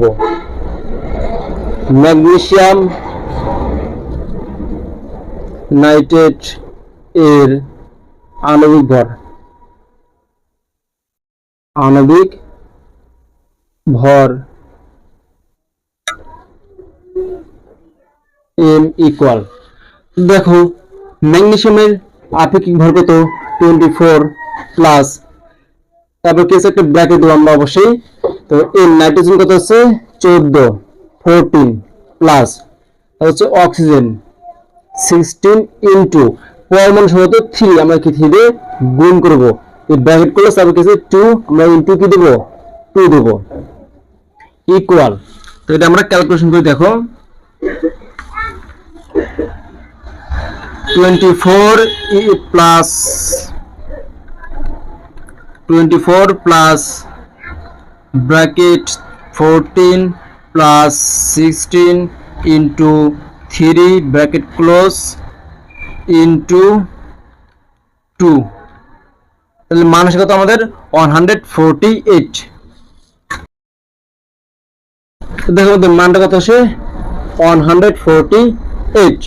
করব। Magnesium nitrate এর আণবিক ভর। আণবিক ভর এম ইকুয়াল দেখো, ম্যাগনেসিয়ামের আপেক্ষিক ভর কত? টোয়েন্টি ফোর প্লাস তারপর কি আছে একটা ব্র্যাকেট দেবো আমরা অবশ্যই। তো এর নাইট্রোজেন কত হচ্ছে? চোদ্দ ফোরটিন প্লাস হচ্ছে অক্সিজেন সিক্সটিন ইন্টু পরমাণু সম্ভবত থ্রি আমরা কি থ্রি গুণ করব। এই ব্র্যাকেট করলে তারপর কি টু আমরা ইন্টু কি দেবো? টু দেবো। ইকুয়াল তো এটা আমরা ক্যালকুলেশন করে, দেখো। Twenty four plus twenty four plus bracket fourteen plus sixteen into three bracket close into two তাহলে মানুষ কত আমাদের? ওয়ান হান্ড্রেড ফোরটি এইট দেখো মানটা কত আসে ওয়ান হান্ড্রেড ফোরটি এইট